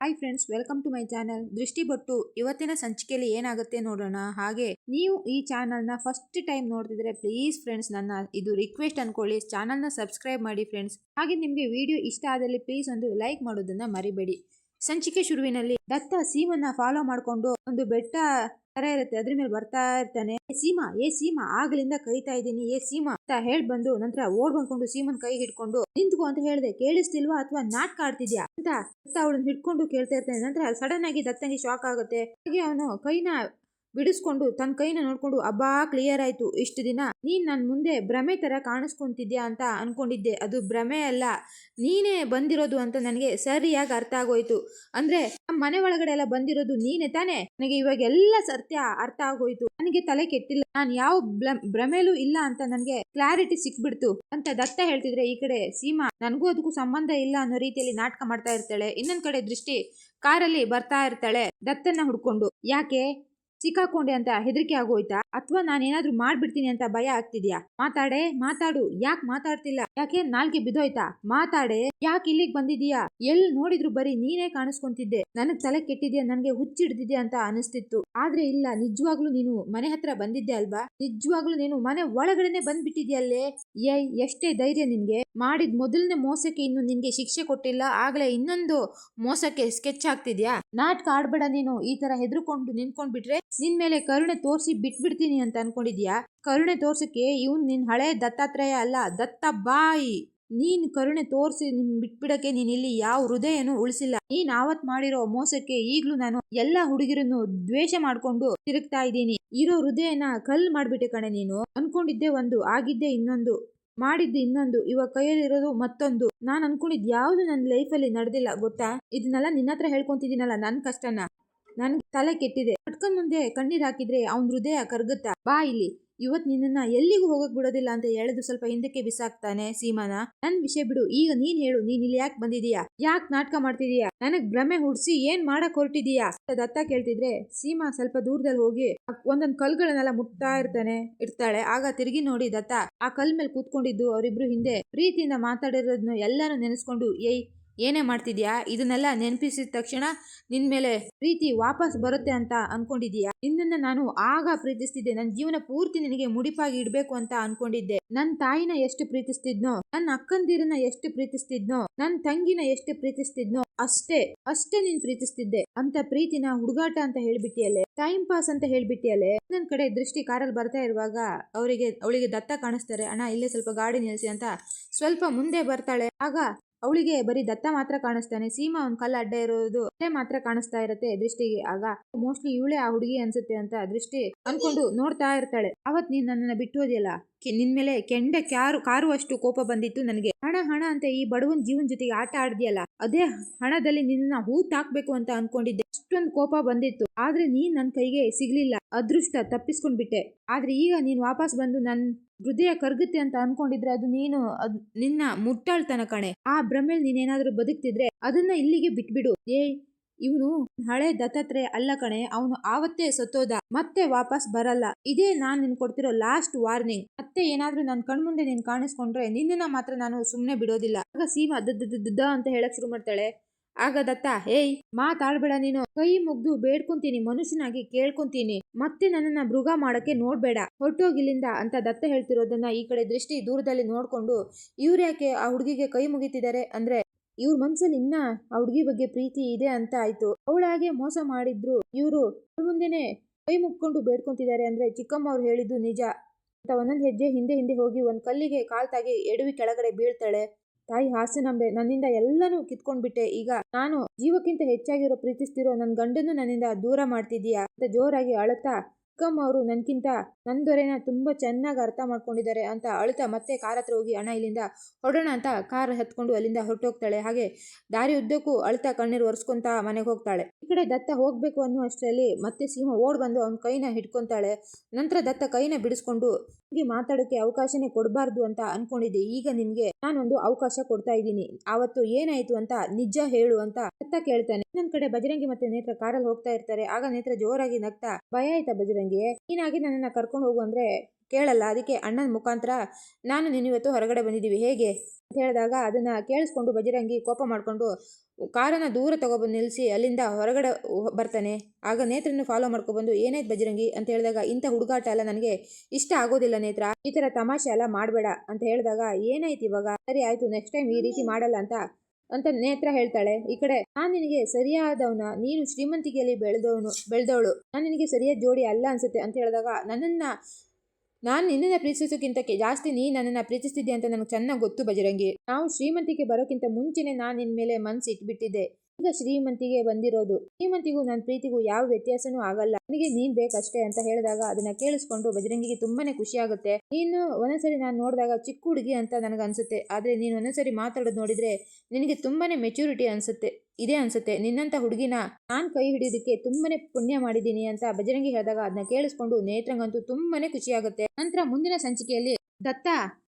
Hi friends welcome to my channel Drishti but ಇವತ್ತಿನ ಸಂಚಿಕೆಯಲ್ಲಿ ಏನಾಗುತ್ತೆ ನೋಡೋಣ? ಹಾಗೆ ನೀವು ಈ ಚಾನಲ್ನ ಫಸ್ಟ್ ಟೈಮ್ ನೋಡ್ತಿದ್ರೆ ಪ್ಲೀಸ್ ಫ್ರೆಂಡ್ಸ್ ನನ್ನ ಇದು ರಿಕ್ವೆಸ್ಟ್ ಅನ್ಕೊಳ್ಳಿ. ಚಾನಲ್ನ ಸಬ್ಸ್ಕ್ರೈಬ್ ಮಾಡಿ ಫ್ರೆಂಡ್ಸ್ ಹಾಗೆ ನಿಮಗೆ ವಿಡಿಯೋ ಇಷ್ಟ ಆದಲ್ಲಿ ಪ್ಲೀಸ್ ಒಂದು ಲೈಕ್ ಮಾಡೋದನ್ನ ಮರಿಬೇಡಿ. ಸಂಚಿಕೆ ಶುರುವಿನಲ್ಲಿ ದತ್ತ ಸೀಮನ್ನ ಫಾಲೋ ಮಾಡಿಕೊಂಡು ಒಂದು ಬೆಟ್ಟ ತರ ಇರುತ್ತೆ. ಅದ್ರ ಮೇಲೆ ಬರ್ತಾ ಇರ್ತಾನೆ. "ಏ ಸೀಮಾ ಏ ಸೀಮಾ, ಆಗ್ಲಿಂದ ಕರಿತಾ ಇದ್ದೀನಿ. ಏ ಸೀಮಾ ಅಂತ ಹೇಳ್ ಬಂದು ನಂತರ ಓಡ್ ಬಂದ್ಕೊಂಡು ಸೀಮನ್ ಕೈ ಹಿಡ್ಕೊಂಡು, ನಿಂತ್ಕೋ ಅಂತ ಹೇಳ್ದೆ. ಕೇಳಿಸ್ತಿಲ್ವಾ ಅಥವಾ ನಾಟ್ ಕಾಡ್ತಿದ್ಯಾ ಅಂತ ಅವಳನ್ನ ಹಿಡ್ಕೊಂಡು ಕೇಳ್ತಾ ಇರ್ತಾನೆ. ನಂತರ ಸಡನ್ ಆಗಿ ದತ್ತಂಗೆ ಶಾಕ್ ಆಗುತ್ತೆ. ಹಾಗೆ ಅವನು ಕೈನ ಬಿಡಿಸ್ಕೊಂಡು ತನ್ನ ಕೈನ ನೋಡ್ಕೊಂಡು, ಅಬ್ಬಾ ಕ್ಲಿಯರ್ ಆಯ್ತು, ಇಷ್ಟು ದಿನ ನೀನ್ ನನ್ನ ಮುಂದೆ ಭ್ರಮೆ ತರ ಕಾಣಿಸ್ಕೊಂತಿದ್ಯಾ ಅಂತ ಅನ್ಕೊಂಡಿದ್ದೆ. ಅದು ಭ್ರಮೆ ಅಲ್ಲ, ನೀನೇ ಬಂದಿರೋದು ಅಂತ ನನಗೆ ಸರಿಯಾಗಿ ಅರ್ಥ ಆಗೋಯ್ತು. ಅಂದ್ರೆ ನಮ್ಮ ಮನೆ ಒಳಗಡೆ ಎಲ್ಲ ಬಂದಿರೋದು ನೀನೆ ತಾನೇ? ನನಗೆ ಇವಾಗ ಎಲ್ಲ ಸತ್ಯ ಅರ್ಥ ಆಗೋಯ್ತು. ನನಗೆ ತಲೆ ಕೆಟ್ಟಿಲ್ಲ, ನಾನು ಯಾವ ಭ್ರಮೆಲೂ ಇಲ್ಲ ಅಂತ ನನಗೆ ಕ್ಲಾರಿಟಿ ಸಿಕ್ಬಿಡ್ತು. ಅಂತ ದತ್ತ ಹೇಳ್ತಿದ್ರೆ ಈ ಕಡೆ ಸೀಮಾ, ನನಗೂ ಅದಕ್ಕೂ ಸಂಬಂಧ ಇಲ್ಲ ಅನ್ನೋ ರೀತಿಯಲ್ಲಿ ನಾಟಕ ಮಾಡ್ತಾ ಇರ್ತಾಳೆ. ಇನ್ನೊಂದ್ ಕಡೆ ದೃಷ್ಟಿ ಕಾರಲ್ಲಿ ಬರ್ತಾ ಇರ್ತಾಳೆ, ದತ್ತನ್ನ ಹುಡ್ಕೊಂಡು. ಯಾಕೆ? ಸಿಕ್ಕಾಕೊಂಡೆ ಅಂತ ಹೆದರಿಕೆ ಆಗೋಯ್ತಾ? ಅಥವಾ ನಾನೇನಾದ್ರೂ ಮಾಡ್ಬಿಡ್ತೀನಿ ಅಂತ ಭಯ ಆಗ್ತಿದ್ಯಾ? ಮಾತಾಡೆ, ಮಾತಾಡು. ಯಾಕೆ ಮಾತಾಡ್ತಿಲ್ಲ? ಯಾಕೆ ನಾಲ್ಗೆ ಬಿದ್ದೋಯ್ತಾ? ಮಾತಾಡೆ. ಯಾಕೆ ಇಲ್ಲಿಗೆ ಬಂದಿದೀಯಾ ಎಲ್ ನೋಡಿದ್ರು ಬರೀ ನೀನೇ ಕಾಣಿಸ್ಕೊಂತಿದ್ದೆ. ನನಗ್ ತಲೆ ಕೆಟ್ಟಿದ್ಯಾ? ನನಗೆ ಹುಚ್ಚಿಡ್ದಿದ್ಯಾ ಅಂತ ಅನಿಸ್ತಿತ್ತು. ಆದ್ರೆ ಇಲ್ಲ, ನಿಜವಾಗ್ಲೂ ನೀನು ಮನೆ ಹತ್ರ ಬಂದಿದ್ದೆ ಅಲ್ವಾ? ನಿಜವಾಗ್ಲೂ ನೀನು ಮನೆ ಒಳಗಡೆನೆ ಬಂದ್ಬಿಟ್ಟಿದ್ಯಲ್ಲೇ? ಏಯ್, ಎಷ್ಟೇ ಧೈರ್ಯ ನಿನ್ಗೆ. ಮಾಡಿದ ಮೊದಲನೇ ಮೋಸಕ್ಕೆ ಇನ್ನು ನಿನ್ಗೆ ಶಿಕ್ಷೆ ಕೊಟ್ಟಿಲ್ಲ, ಆಗ್ಲೇ ಇನ್ನೊಂದು ಮೋಸಕ್ಕೆ ಸ್ಕೆಚ್ ಆಗ್ತಿದ್ಯಾ ನಾಟಕ ಆಡ್ಬೇಡ ನೀನು, ಈ ತರ ಹೆದರ್ಕೊಂಡು ನಿಂತ್ಕೊಂಡ್ಬಿಟ್ರೆ ನಿನ್ ಮೇಲೆ ಕರುಣೆ ತೋರಿಸಿ ಬಿಟ್ಬಿಡ್ತೀನಿ ಅಂತ ಅನ್ಕೊಂಡಿದ್ಯಾ? ಕರುಣೆ ತೋರ್ಸಕ್ಕೆ ಇವನ್ ನಿನ್ ಹಳೆ ದತ್ತಾತ್ರೇಯ ಅಲ್ಲ, ದತ್ತ ಬಾಯಿ. ನೀನ್ ಕರುಣೆ ತೋರಿಸಿ ನಿನ್ ಬಿಟ್ಬಿಡಕ್ಕೆ ನೀನ್ ಇಲ್ಲಿ ಯಾವ ಹೃದಯನು ಉಳಿಸಿಲ್ಲ. ನೀನ್ ಆವತ್ ಮಾಡಿರೋ ಮೋಸಕ್ಕೆ ಈಗ್ಲೂ ನಾನು ಎಲ್ಲಾ ಹುಡುಗಿರನ್ನು ದ್ವೇಷ ಮಾಡ್ಕೊಂಡು ತಿರುಗ್ತಾ ಇದ್ದೀನಿ. ಇರೋ ಹೃದಯನ ಕಲ್ ಮಾಡ್ಬಿಟ್ಟೆ ಕಣೆ ನೀನು. ಅನ್ಕೊಂಡಿದ್ದೆ ಒಂದು, ಆಗಿದ್ದೆ ಇನ್ನೊಂದು. ಮಾಡಿದ್ದು ಇನ್ನೊಂದು ಇವಾಗ ಕೈಯಲ್ಲಿರೋದು ಮತ್ತೊಂದು. ನಾನು ಅನ್ಕೊಂಡಿದ್ದು ಯಾವುದು ನನ್ನ ಲೈಫಲ್ಲಿ ನಡೆದಿಲ್ಲ, ಗೊತ್ತಾ? ಇದನ್ನೆಲ್ಲ ನಿನ್ನ ಹತ್ರ ಹೇಳ್ಕೊಂತಿದ್ದೀನಲ್ಲ ನನ್ನ ಕಷ್ಟನ? ನನ್ ತಲೆ ಕೆಟ್ಟಿದೆ. ಕಟ್ಕೊಂಡ್ ಮುಂದೆ ಕಣ್ಣೀರ್ ಹಾಕಿದ್ರೆ ಅವ್ನ್ ಹೃದಯ ಕರ್ಗುತ್ತಾ, ಬಾ ಇಲ್ಲಿ, ಇವತ್ ನಿನ್ನನ್ನ ಎಲ್ಲಿಗೂ ಹೋಗಕ್ ಬಿಡೋದಿಲ್ಲ ಅಂತ ಎಳೆದು ಸ್ವಲ್ಪ ಹಿಂದಕ್ಕೆ ಬಿಸಾಕ್ತಾನೆ ಸೀಮಾನ. ನನ್ ವಿಷಯ ಬಿಡು, ಈಗ ನೀನ್ ಹೇಳು, ನೀನ್ ಇಲ್ಲಿ ಯಾಕೆ ಬಂದಿದೀಯಾ? ಯಾಕೆ ನಾಟಕ ಮಾಡ್ತಿದೀಯಾ? ನನಗ್ ಭ್ರಮೆ ಹುಡ್ಸಿ ಏನ್ ಮಾಡಕ್ ಹೊರಟಿದೀಯಾ? ದತ್ತ ಕೇಳ್ತಿದ್ರೆ, ಸೀಮಾ ಸ್ವಲ್ಪ ದೂರದಲ್ಲಿ ಹೋಗಿ, ಒಂದೊಂದ್ ಕಲ್ಗಳನ್ನೆಲ್ಲ ಮುಟ್ತಾ ಇರ್ತಾನೆ, ಇರ್ತಾಳೆ. ಆಗ ತಿರುಗಿ ನೋಡಿ ದತ್ತ ಆ ಕಲ್ ಮೇಲೆ ಕೂತ್ಕೊಂಡಿದ್ದು ಅವರಿಬ್ರು ಹಿಂದೆ. ಪ್ರೀತಿಯಿಂದ ಮಾತಾಡಿರೋದನ್ನ ಎಲ್ಲಾನು ನೆನೆಸ್ಕೊಂಡು, ಏಯ್ ಏನೇ ಮಾಡ್ತಿದ್ಯಾ? ಇದನ್ನೆಲ್ಲ ನೆನಪಿಸಿದ ತಕ್ಷಣ ನಿನ್ ಮೇಲೆ ಪ್ರೀತಿ ವಾಪಸ್ ಬರುತ್ತೆ ಅಂತ ಅನ್ಕೊಂಡಿದ್ಯಾ ನಿನ್ನನ್ನ ನಾನು ಆಗ ಪ್ರೀತಿಸ್ತಿದ್ದೆ. ನನ್ನ ಜೀವನ ಪೂರ್ತಿ ನಿನಗೆ ಮುಡಿಪಾಗಿ ಇಡ್ಬೇಕು ಅಂತ ಅನ್ಕೊಂಡಿದ್ದೆ. ನನ್ ತಾಯಿನ ಎಷ್ಟು ಪ್ರೀತಿಸ್ತಿದ್ನೋ ನನ್ನ ಅಕ್ಕಂದಿರನ್ನ ಎಷ್ಟು ಪ್ರೀತಿಸ್ತಿದ್ನೋ ನನ್ನ ತಂಗಿನ ಎಷ್ಟು ಪ್ರೀತಿಸ್ತಿದ್ನೋ, ಅಷ್ಟೇ ಅಷ್ಟೇ ನೀನ್ ಪ್ರೀತಿಸ್ತಿದ್ದೆ. ಅಂತ ಪ್ರೀತಿನ ಹುಡುಗಾಟ ಅಂತ ಹೇಳ್ಬಿಟ್ಟಿಯಲ್ಲೇ? ಟೈಮ್ ಪಾಸ್ ಅಂತ ಹೇಳ್ಬಿಟ್ಟಿಯಲ್ಲೇ? ನನ್ ಕಡೆ ದೃಷ್ಟಿ ಕಾರಲ್ಲಿ ಬರ್ತಾ ಇರುವಾಗ ಅವರಿಗೆ, ಅವಳಿಗೆ ದತ್ತ ಕಾಣಿಸ್ತಾರೆ. ಅಣ್ಣ, ಇಲ್ಲೇ ಸ್ವಲ್ಪ ಗಾಡಿ ನಿಲ್ಸಿ ಅಂತ ಸ್ವಲ್ಪ ಮುಂದೆ ಬರ್ತಾಳೆ. ಆಗ ಅವಳಿಗೆ ಬರೀ ದತ್ತ ಮಾತ್ರ ಕಾಣಿಸ್ತಾನೆ. ಸೀಮಾ ಒಂದ್ ಕಲ್ಲ ಅಡ್ಡ ಇರೋದು ಮಾತ್ರ ಕಾಣಿಸ್ತಾ ಇರತ್ತೆ ದೃಷ್ಟಿಗೆ. ಆಗ ಮೋಸ್ಟ್ಲಿ ಇವಳೇ ಆ ಹುಡುಗಿ ಅನ್ಸುತ್ತೆ ಅಂತ ದೃಷ್ಟಿ ಅನ್ಕೊಂಡು ನೋಡ್ತಾ ಇರ್ತಾಳೆ. ಅವತ್ ನೀನ್ ನನ್ನನ್ನ ಬಿಟ್ಟು ಹೋದಿಯಲ್ಲ? ಕೆ- ನಿನ್ ಮೇಲೆ ಕೆಂಡ ಕ್ಯಾರು, ಕಾರುವಷ್ಟು ಕೋಪ ಬಂದಿತ್ತು ನನಗೆ. ಹಣ ಹಣ ಅಂತ ಈ ಬಡವನ್ ಜೀವನ್ ಜೊತೆಗೆ ಆಟ ಆಡ್ದಿಯಲ್ಲ? ಅದೇ ಹಣದಲ್ಲಿ ನಿನ್ನ ಹೂ ತಾಕ್ಬೇಕು ಅಂತ ಅನ್ಕೊಂಡಿದ್ದೆ. ಅಷ್ಟೊಂದು ಕೋಪ ಬಂದಿತ್ತು. ಆದ್ರೆ ನೀನ್ ನನ್ ಕೈಗೆ ಸಿಗ್ಲಿಲ್ಲ. ಅದೃಷ್ಟ ತಪ್ಪಿಸ್ಕೊಂಡ್ಬಿಟ್ಟೆ. ಆದ್ರೆ ಈಗ ನೀನ್ ವಾಪಸ್ ಬಂದು ನನ್ ಹೃದಯ ಕರ್ಗುತ್ತೆ ಅಂತ ಅನ್ಕೊಂಡಿದ್ರೆ ಅದು ನೀನು ಅದ್ ನಿನ್ನ ಮುಟ್ಟಾಳ್ತನ ಕಣೆ. ಆ ಭ್ರಮೆಲ್ ನೀನೇನಾದ್ರೂ ಬದುಕ್ತಿದ್ರೆ ಅದನ್ನ ಇಲ್ಲಿಗೆ ಬಿಟ್ಬಿಡು. ಏ, ಇವನು ಹಳೆ ದತ್ತಾತ್ರೇಯ ಅಲ್ಲ ಕಣೆ, ಅವನು ಆವತ್ತೇ ಸತ್ತೋದ, ಮತ್ತೆ ವಾಪಸ್ ಬರಲ್ಲ. ಇದೇ ನಾನ್ ನಿನ್ ಕೊಡ್ತಿರೋ ಲಾಸ್ಟ್ ವಾರ್ನಿಂಗ್ ಮತ್ತೆ ಏನಾದ್ರೂ ನನ್ ಕಣ್ಮುಂದೆ ನೀನ್ ಕಾಣಿಸ್ಕೊಂಡ್ರೆ ನಿನ್ನನ್ನ ಮಾತ್ರ ನಾನು ಸುಮ್ನೆ ಬಿಡೋದಿಲ್ಲ. ಆಗ ಸೀಮಾ ದ ದ- ದ- ದ- ದ ಅಂತ ಹೇಳಕ್ ಶುರು ಮಾಡ್ತಾಳೆ. ಆಗ ದತ್ತ, ಏಯ್, ಮಾತಾಡ್ಬೇಡ ನೀನು. ಕೈ ಮುಗ್ದು ಬೇಡ್ಕೊಂತೀನಿ ಮನುಷ್ಯನಾಗಿ ಕೇಳ್ಕೊಂತೀನಿ. ಮತ್ತೆ ನನ್ನನ್ನ ಮೃಗ ಮಾಡಕ್ಕೆ ನೋಡ್ಬೇಡ. ಹೊರಟೋಗಿಲ್ಲಿಂದ, ಅಂತ ದತ್ತ ಹೇಳ್ತಿರೋದನ್ನ ಈ ಕಡೆ ದೃಷ್ಟಿ ದೂರದಲ್ಲಿ ನೋಡ್ಕೊಂಡು ಇವ್ರ್ಯಾಕೆ ಆ ಹುಡುಗಿಗೆ ಕೈ ಮುಗಿತಿದ್ದಾರೆ? ಅಂದ್ರೆ, ಇವ್ರ ಮನ್ಸಲ್ಲಿ ಇನ್ನ ಆ ಹುಡುಗಿ ಬಗ್ಗೆ ಪ್ರೀತಿ ಇದೆ ಅಂತ ಆಯ್ತು. ಅವಳಾಗೆ ಮೋಸ ಮಾಡಿದ್ರು ಇವ್ರು ಮುಂದೆನೆ ಕೈ ಮುಕ್ಕೊಂಡು ಬೇಡ್ಕೊಂತಿದ್ದಾರೆ ಅಂದ್ರೆ ಚಿಕ್ಕಮ್ಮ ಅವ್ರು ಹೇಳಿದ್ದು ನಿಜ. ಅಂತ ಒಂದೊಂದ್ ಹೆಜ್ಜೆ ಹಿಂದೆ ಹಿಂದೆ ಹೋಗಿ ಒಂದ್ ಕಲ್ಲಿಗೆ ಕಾಲ್ ತಾಗಿ ಎಡವಿ ಕೆಳಗಡೆ ಬೀಳ್ತಾಳೆ. ತಾಯಿ ಹಾಸ್ಯನಂಬೆ ನನ್ನಿಂದ ಎಲ್ಲನೂ ಕಿತ್ಕೊಂಡ್ಬಿಟ್ಟೆ. ಈಗ ನಾನು ಜೀವಕ್ಕಿಂತ ಹೆಚ್ಚಾಗಿರೋ ಪ್ರೀತಿಸ್ತಿರೋ ನನ್ ಗಂಡನ್ನು ನನ್ನಿಂದ ದೂರ ಮಾಡ್ತಿದ್ದೀಯಾ? ಅಂತ ಜೋರಾಗಿ ಅಳುತ್ತಾ ಚಿಕ್ಕಮ್ಮ ಅವರು ನನ್ಕಿಂತ ನನ್ನ ದೊರೆನ ತುಂಬಾ ಚೆನ್ನಾಗಿ ಅರ್ಥ ಮಾಡ್ಕೊಂಡಿದ್ದಾರೆ ಅಂತ ಅಳ್ತಾ ಮತ್ತೆ ಕಾರ್ ಹತ್ರ ಹೋಗಿ ಅಣ್ಣ ಇಲ್ಲಿಂದ ಹೊರಡೋಣ ಅಂತ ಕಾರ್ ಹತ್ಕೊಂಡು ಅಲ್ಲಿಂದ ಹೊರಟೋಗ್ತಾಳೆ. ಹಾಗೆ ದಾರಿ ಉದ್ದಕ್ಕೂ ಅಳ್ತಾ ಕಣ್ಣೀರು ಒರೆಸ್ಕೊಂತ ಮನೆಗೆ ಹೋಗ್ತಾಳೆ. ಈ ಕಡೆ ದತ್ತ ಹೋಗ್ಬೇಕು ಅನ್ನೋ ಅಷ್ಟರಲ್ಲಿ ಮತ್ತೆ ಸಿಂಹ ಓಡ್ ಬಂದು ಅವನ ಕೈನ ಹಿಡ್ಕೊಂತಾಳೆ. ನಂತರ ದತ್ತ ಕೈನ ಬಿಡಿಸ್ಕೊಂಡು ಹೀಗೆ ಮಾತಾಡೋಕೆ ಅವಕಾಶನೇ ಕೊಡಬಾರ್ದು ಅಂತ ಅನ್ಕೊಂಡಿದ್ದೆ. ಈಗ ನಿಮ್ಗೆ ನಾನೊಂದು ಅವಕಾಶ ಕೊಡ್ತಾ ಇದ್ದೀನಿ. ಆವತ್ತು ಏನಾಯ್ತು ಅಂತ ನಿಜ ಹೇಳು ಅಂತ ದತ್ತ ಕೇಳ್ತಾನೆ. ಇನ್ನೊಂದ್ ಕಡೆ ಬಜರಂಗಿ ಮತ್ತೆ ನೇತ್ರ ಕಾರಲ್ಲಿ ಹೋಗ್ತಾ ಇರ್ತಾರೆ. ಆಗ ನೇತ್ರ ಜೋರಾಗಿ ನಗ್ತಾ, ಭಯ ಆಯ್ತಾ ಬಜರಂಗಿ? ಬಜರಂಗಿ ನೀನಾಗಿ ನನ್ನನ್ನು ಕರ್ಕೊಂಡು ಹೋಗು ಅಂದರೆ ಕೇಳಲ್ಲ. ಅದಕ್ಕೆ ಅಣ್ಣನ ಮುಖಾಂತರ ನಾನು ನೀನಿವತ್ತು ಹೊರಗಡೆ ಬಂದಿದ್ದೀವಿ. ಹೇಗೆ? ಅಂತ ಹೇಳಿದಾಗ ಅದನ್ನು ಕೇಳಿಸ್ಕೊಂಡು ಬಜರಂಗಿ ಕೋಪ ಮಾಡಿಕೊಂಡು, ಕಾರನ್ನು ದೂರ ತಗೊಬಂದು ನಿಲ್ಲಿಸಿ ಅಲ್ಲಿಂದ ಹೊರಗಡೆ ಬರ್ತಾನೆ. ಆಗ ನೇತ್ರನ್ನು ಫಾಲೋ ಮಾಡ್ಕೊಬಂದು, ಏನಾಯ್ತು ಬಜರಂಗಿ? ಅಂತ ಹೇಳಿದಾಗ, ಇಂಥ ಹುಡುಗಾಟ ಎಲ್ಲ ನನಗೆ ಇಷ್ಟ ಆಗೋದಿಲ್ಲ ನೇತ್ರ. ಈ ಥರ ತಮಾಷೆ ಎಲ್ಲ ಮಾಡಬೇಡ ಅಂತ ಹೇಳಿದಾಗ, ಏನಾಯ್ತು ಇವಾಗ? ಸರಿ ಆಯಿತು ನೆಕ್ಸ್ಟ್ ಟೈಮ್ ಈ ರೀತಿ ಮಾಡಲ್ಲ ಅಂತ ಅಂತ ನೇತ್ರ ಹೇಳ್ತಾಳೆ. ಈ ಕಡೆ, ನಾನು ನಿನಗೆ ಸರಿಯಾದವನ, ನೀನು ಶ್ರೀಮಂತಿಕೆಯಲ್ಲಿ ಬೆಳೆದವನು, ಬೆಳೆದವಳು. ನಾನು ನಿನಗೆ ಸರಿಯಾದ ಜೋಡಿ ಅಲ್ಲ ಅನ್ಸುತ್ತೆ ಅಂತ ಹೇಳಿದಾಗ, ನನ್ನನ್ನ, ನಾನು ನಿನ್ನನ್ನು ಪ್ರೀತಿಸೋಕ್ಕಿಂತ ಜಾಸ್ತಿ ನೀ ನನ್ನನ್ನು ಪ್ರೀತಿಸ್ತಿದ್ದೆ ಅಂತ ನನಗೆ ಚೆನ್ನಾಗಿ ಗೊತ್ತು ಬಜರಂಗಿ. ನಾವು ಶ್ರೀಮಂತಿಗೆ ಬರೋಕ್ಕಿಂತ ಮುಂಚೆನೆ ನಾನು ನಿನ್ನ ಮೇಲೆ ಮನಸ್ಸು ಇಟ್ಬಿಟ್ಟಿದ್ದೆ. ಈಗ ಶ್ರೀಮಂತಿಗೆ ಬಂದಿರೋದು. ಶ್ರೀಮಂತಿಗೂ ನನ್ನ ಪ್ರೀತಿಗೂ ಯಾವ ವ್ಯತ್ಯಾಸನೂ ಆಗಲ್ಲ. ನನಗೆ ನೀನ್ ಬೇಕಷ್ಟೇ ಅಂತ ಹೇಳಿದಾಗ ಅದನ್ನ ಕೇಳಿಸ್ಕೊಂಡು ಬಜರಂಗಿಗೆ ತುಂಬಾನೇ ಖುಷಿ ಆಗುತ್ತೆ. ನೀನು ಒಂದೊಂದ್ಸರಿ ನಾನು ನೋಡಿದಾಗ ಚಿಕ್ಕ ಹುಡುಗಿ ಅಂತ ನನಗೆ ಅನ್ಸುತ್ತೆ. ಆದ್ರೆ ನೀನು ಒಂದೊಂದ್ಸರಿ ಮಾತಾಡೋದು ನೋಡಿದ್ರೆ ನಿನಗೆ ತುಂಬಾನೇ ಮೆಚುರಿಟಿ ಅನ್ಸುತ್ತೆ. ಇದೇ ಅನ್ಸುತ್ತೆ. ನಿನ್ನಂತ ಹುಡುಗಿನ ನಾನ್ ಕೈ ಹಿಡಿಯೋದಕ್ಕೆ ತುಂಬಾನೇ ಪುಣ್ಯ ಮಾಡಿದ್ದೀನಿ ಅಂತ ಬಜರಂಗಿ ಹೇಳಿದಾಗ ಅದನ್ನ ಕೇಳಿಸ್ಕೊಂಡು ನೇತ್ರಂಗಂತೂ ತುಂಬಾನೇ ಖುಷಿಯಾಗುತ್ತೆ ನಂತರ ಮುಂದಿನ ಸಂಚಿಕೆಯಲ್ಲಿ ದತ್ತ,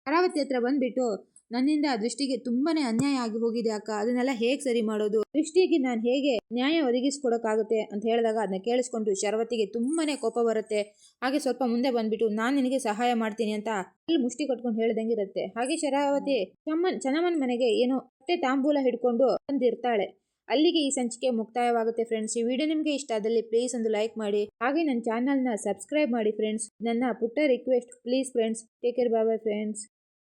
ಅರಾವತಿ ಹತ್ರ ಬಂದ್ಬಿಟ್ಟು ನನ್ನಿಂದ ದೃಷ್ಟಿಗೆ ತುಂಬಾನೇ ಅನ್ಯಾಯ ಆಗಿ ಹೋಗಿದೆ ಅಕ್ಕ. ಅದನ್ನೆಲ್ಲ ಹೇಗೆ ಸರಿ ಮಾಡೋದು? ದೃಷ್ಟಿಗೆ ನಾನು ಹೇಗೆ ನ್ಯಾಯ ಒದಗಿಸ್ಕೊಡಕ್ಕಾಗುತ್ತೆ ಅಂತ ಹೇಳಿದಾಗ ಅದನ್ನ ಕೇಳಿಸ್ಕೊಂಡು ಶರವತಿಗೆ ತುಂಬಾನೇ ಕೋಪ ಬರುತ್ತೆ. ಹಾಗೆ ಸ್ವಲ್ಪ ಮುಂದೆ ಬಂದ್ಬಿಟ್ಟು ನಾನು ನಿನಗೆ ಸಹಾಯ ಮಾಡ್ತೀನಿ ಅಂತ ಅಲ್ಲಿ ಮುಷ್ಟಿ ಕಟ್ಕೊಂಡು ಹೇಳ್ದಂಗಿರುತ್ತೆ. ಹಾಗೆ ಶರಾವತಿ ಚಮ್ಮನ್ ಚನ್ನಮ್ಮನ ಮನೆಗೆ ಏನೋ ಮತ್ತೆ ತಾಂಬೂಲ ಹಿಡ್ಕೊಂಡು ಬಂದಿರ್ತಾಳೆ. ಅಲ್ಲಿಗೆ ಈ ಸಂಚಿಕೆ ಮುಕ್ತಾಯವಾಗುತ್ತೆ ಫ್ರೆಂಡ್ಸ್ ಈ ವಿಡಿಯೋ ನಿಮಗೆ ಇಷ್ಟ ಆದಲ್ಲಿ ಪ್ಲೀಸ್ ಒಂದು ಲೈಕ್ ಮಾಡಿ. ಹಾಗೆ ನನ್ನ ಚಾನಲ್ನ ಸಬ್ಸ್ಕ್ರೈಬ್ ಮಾಡಿ ಫ್ರೆಂಡ್ಸ್ ನನ್ನ ಪುಟ್ಟ request please friends take care bye friends